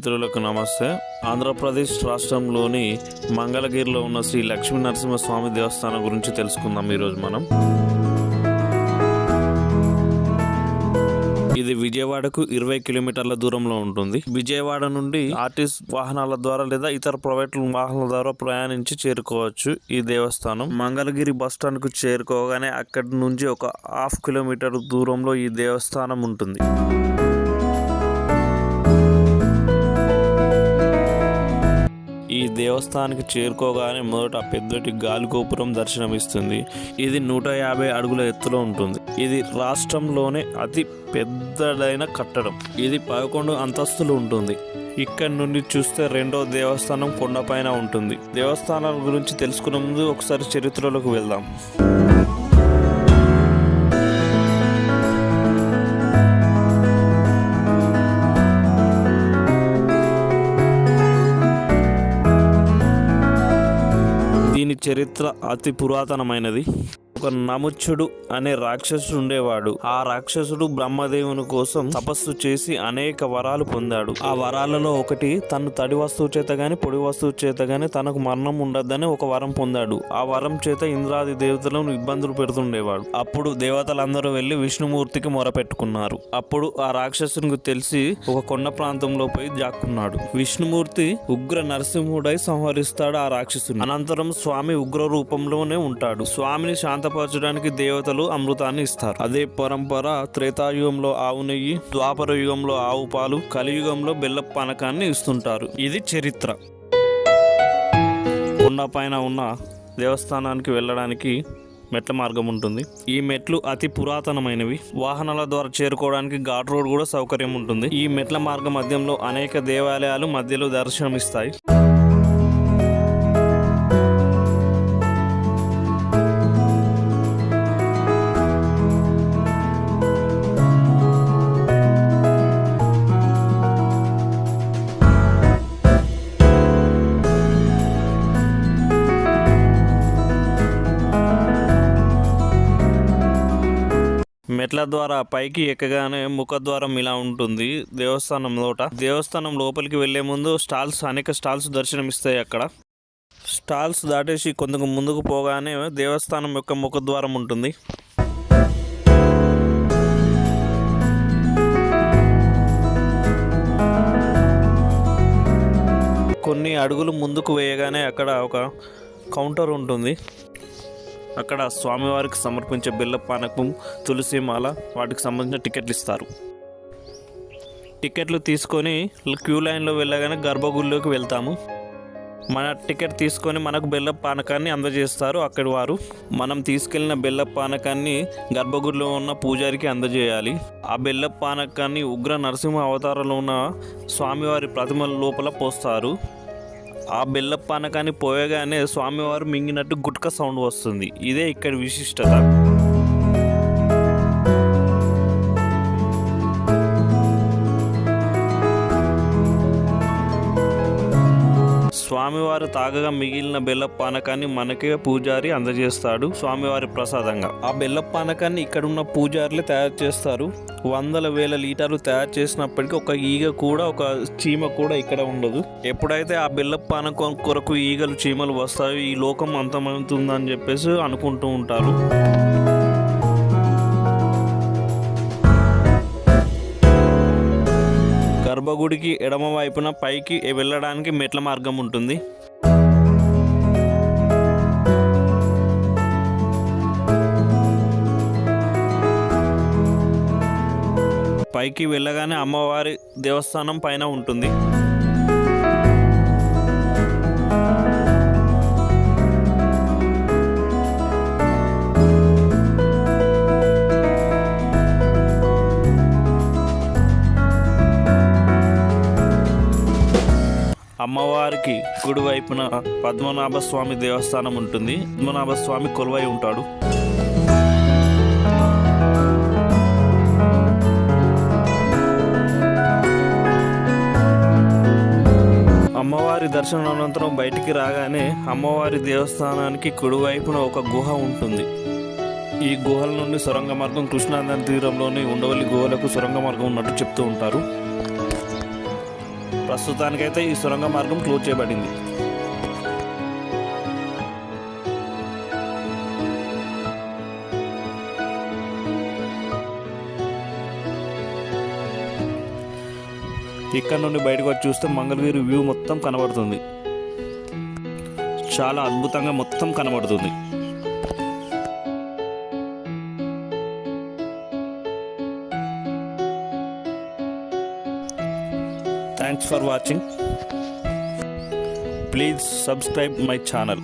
మిత్రులకు నమస్తే. ఆంధ్రప్రదేశ్ రాష్ట్రంలోని మంగళగిరిలో ఉన్న శ్రీ లక్ష్మీ నరసింహస్వామి దేవస్థానం గురించి తెలుసుకుందాం ఈరోజు మనం. ఇది విజయవాడకు ఇరవై కిలోమీటర్ల దూరంలో ఉంటుంది. విజయవాడ నుండి ఆర్టీస్ వాహనాల ద్వారా లేదా ఇతర ప్రైవేట్ వాహనాల ద్వారా ప్రయాణించి చేరుకోవచ్చు ఈ దేవస్థానం. మంగళగిరి బస్ స్టాండ్కు చేరుకోగానే అక్కడి నుంచి ఒక హాఫ్ కిలోమీటర్ దూరంలో ఈ దేవస్థానం ఉంటుంది. దేవస్థానానికి చేరుకోగానే మొదట పెద్దటి గాలి గోపురం దర్శనమిస్తుంది. ఇది నూట యాభై అడుగుల ఎత్తులో ఉంటుంది. ఇది రాష్ట్రంలోనే అతి పెద్దదైన కట్టడం. ఇది పదకొండు అంతస్తులు ఉంటుంది. ఇక్కడ నుండి చూస్తే రెండో దేవస్థానం కొండపైన ఉంటుంది. దేవస్థానాల గురించి తెలుసుకునే ముందు ఒకసారి చరిత్రలోకి వెళ్దాం. చరిత్ర అతి పురాతనమైనది. ఒక నముచ్చుడు అనే రాక్షసుడు ఉండేవాడు. ఆ రాక్షసుడు బ్రహ్మదేవుని కోసం తపస్సు చేసి అనేక వరాలు పొందాడు. ఆ వరాలలో ఒకటి తను తడి వస్తువు చేత గాని పొడి వస్తువు చేత గాని తనకు మరణం ఉండద్దని ఒక వరం పొందాడు. ఆ వరం చేత ఇంద్రాది దేవతలను ఇబ్బందులు పెడుతుండేవాడు. అప్పుడు దేవతలందరూ వెళ్ళి విష్ణుమూర్తికి మొరపెట్టుకున్నారు. అప్పుడు ఆ రాక్షసునికి తెలిసి ఒక కొండ ప్రాంతంలో పోయి జాక్కున్నాడు. విష్ణుమూర్తి ఉగ్ర నరసింహుడై సంహరిస్తాడు ఆ రాక్షసుని. అనంతరం స్వామి ఉగ్ర రూపంలోనే ఉంటాడు. స్వామిని శాంతపరచడానికి దేవతలు అమృతాన్ని ఇస్తారు. అదే పరంపర త్రేతాయుగంలో ఆవు నెయ్యి ద్వాపర యుగంలో ఆవు పాలు కలియుగంలో బెల్ల పానకాన్ని ఇస్తుంటారు. ఇది చరిత్ర. కొండ పైన ఉన్న దేవస్థానానికి వెళ్ళడానికి మెట్ల మార్గం ఉంటుంది. ఈ మెట్లు అతి పురాతనమైనవి. వాహనాల ద్వారా చేరుకోవడానికి ఘాట్ రోడ్ కూడా సౌకర్యం ఉంటుంది. ఈ మెట్ల మార్గ మధ్యంలో అనేక దేవాలయాలు మధ్యలో దర్శనమిస్తాయి. మెట్ల ద్వారా పైకి ఎక్కగానే ముఖద్వారం ఇలా ఉంటుంది దేవస్థానం లోట. దేవస్థానం లోపలికి వెళ్ళే ముందు స్టాల్స్ అనేక స్టాల్స్ దర్శనమిస్తాయి అక్కడ. స్టాల్స్ దాటేసి కొంత ముందుకు పోగానే దేవస్థానం యొక్క ముఖద్వారం ఉంటుంది. కొన్ని అడుగులు ముందుకు వేయగానే అక్కడ ఒక కౌంటర్ ఉంటుంది. అక్కడ స్వామివారికి సమర్పించే బిల్ల పానకం తులసి మాల వాటికి సంబంధించిన టికెట్లు ఇస్తారు. టికెట్లు తీసుకొని క్యూ లైన్లో వెళ్ళగానే గర్భగుడిలోకి వెళ్తాము. మన టికెట్ తీసుకొని మనకు బెల్ల పానకాన్ని అందజేస్తారు. అక్కడి వారు మనం తీసుకెళ్ళిన బెల్ల పానకాన్ని గర్భగుడిలో ఉన్న పూజారికి అందజేయాలి. ఆ బెల్ల పానకాన్ని ఉగ్ర నరసింహ అవతారంలో ఉన్న స్వామివారి ప్రతిమ లోపల పోస్తారు. ఆ బెల్ల పానకాన్ని పోయగానే స్వామివారు మింగినట్టు గుట్క సౌండ్ వస్తుంది. ఇదే ఇక్కడ విశిష్టత. స్వామివారు తాగగా మిగిలిన బెల్ల పానకాన్ని మనకే పూజారి అందజేస్తాడు స్వామివారి ప్రసాదంగా. ఆ బెల్ల పానకాన్ని ఇక్కడ ఉన్న పూజారులే తయారు చేస్తారు. వందల వేల లీటర్లు తయారు చేసినప్పటికీ ఒక ఈగ కూడా ఒక చీమ కూడా ఇక్కడ ఉండదు. ఎప్పుడైతే ఆ బెల్ల పానకం కొరకు ఈగలు చీమలు వస్తాయో ఈ లోకం అంతమవుతుందని చెప్పేసి అనుకుంటూ ఉంటారు. గర్భగుడికి ఎడమ వైపున పైకి వెళ్ళడానికి మెట్ల మార్గం ఉంటుంది. పైకి వెళ్ళగానే అమ్మవారి దేవస్థానం పైన ఉంటుంది. అమ్మవారికి కుడివైపున పద్మనాభ స్వామి దేవస్థానం ఉంటుంది. పద్మనాభ స్వామి కొలువై ఉంటాడు. అమ్మవారి దర్శనం అనంతరం బయటికి రాగానే అమ్మవారి దేవస్థానానికి కుడివైపున ఒక గుహ ఉంటుంది. ఈ గుహల నుండి సొరంగ మార్గం కృష్ణానది తీరంలోని ఉండవల్లి గుహలకు సొరంగ మార్గం ఉన్నట్టు చెప్తూ ఉంటారు. ప్రస్తుతానికైతే ఈ సొరంగ మార్గం క్లోజ్ చేయబడింది. ఇక్కడ నుండి బయటకు వచ్చి చూస్తే మంగళగిరి వ్యూ మొత్తం కనబడుతుంది. చాలా అద్భుతంగా మొత్తం కనబడుతుంది. Thanks for watching please subscribe my channel